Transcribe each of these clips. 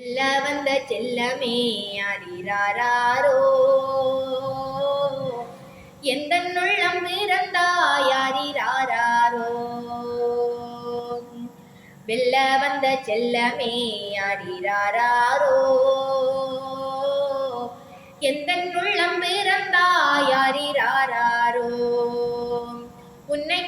செல்ல வந்த செல்லமே அறிறாரோ எந்த உள்ளம் பிறந்தாய் அறிறாரோ வெல்ல வந்த செல்லமே அறிறாரோ எந்த உள்ளம் பிறந்தாய் அறிறாரோ உன்னை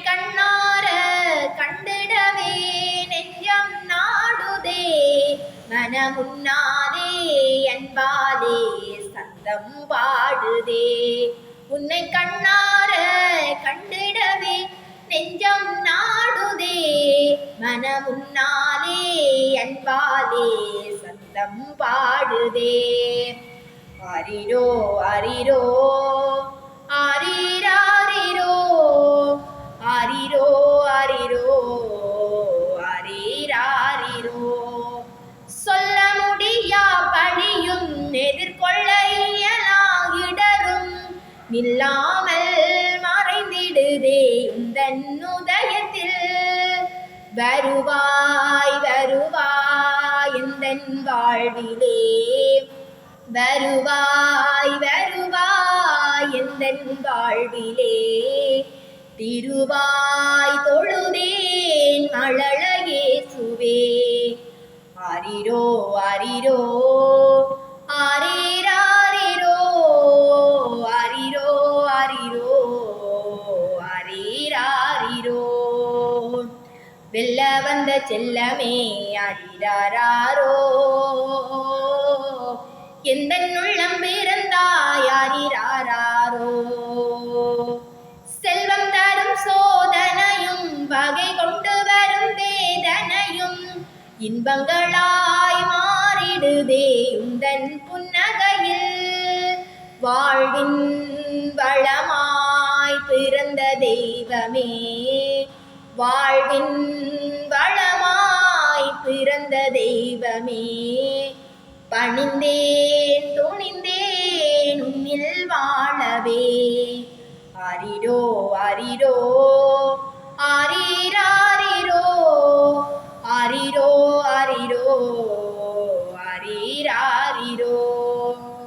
மனமுன்னாதே அன்பாலே சந்தம் பாடுதே. உன்னை கண்ணார கண்டிடவே நெஞ்சம் நாடுதே. மனமுன்னாலே அன்பாலே சந்தம் பாடுதே. அரிரோ அரிரோ நில்லாமல் மறைந்திடுதே உந்தன் உதயத்தில் வருவாய் வருவாய் எந்தன் வாழ்விலே? வருவாய் வருவாய் எந்தன் வாழ்விலே? திருவாய் தொழுதேன் மழலையே சுவே ஆரிரோ ஆரிரோ ஆரீராரிரோ வெல்ல வந்த செல்லமே அறிறாரோ எந்த உள்ளம் பிறந்தாய் செல்வம் தரும் சோதனையும் வகை கொண்டு வரும் வேதனையும் இன்பங்களாய் மாறிடுதே உந்தன் புன்னகையில். வாழ்வின் வளமாய் பிறந்த தெய்வமே. வாழ்வின் வளமாய் பிறந்த தெய்வமே. பணிந்தேன் துணிந்தேன் உன்னில் வாழவே. அரிரோ அரிரோ அரிராரிரோ அரிரோ அரிரோ.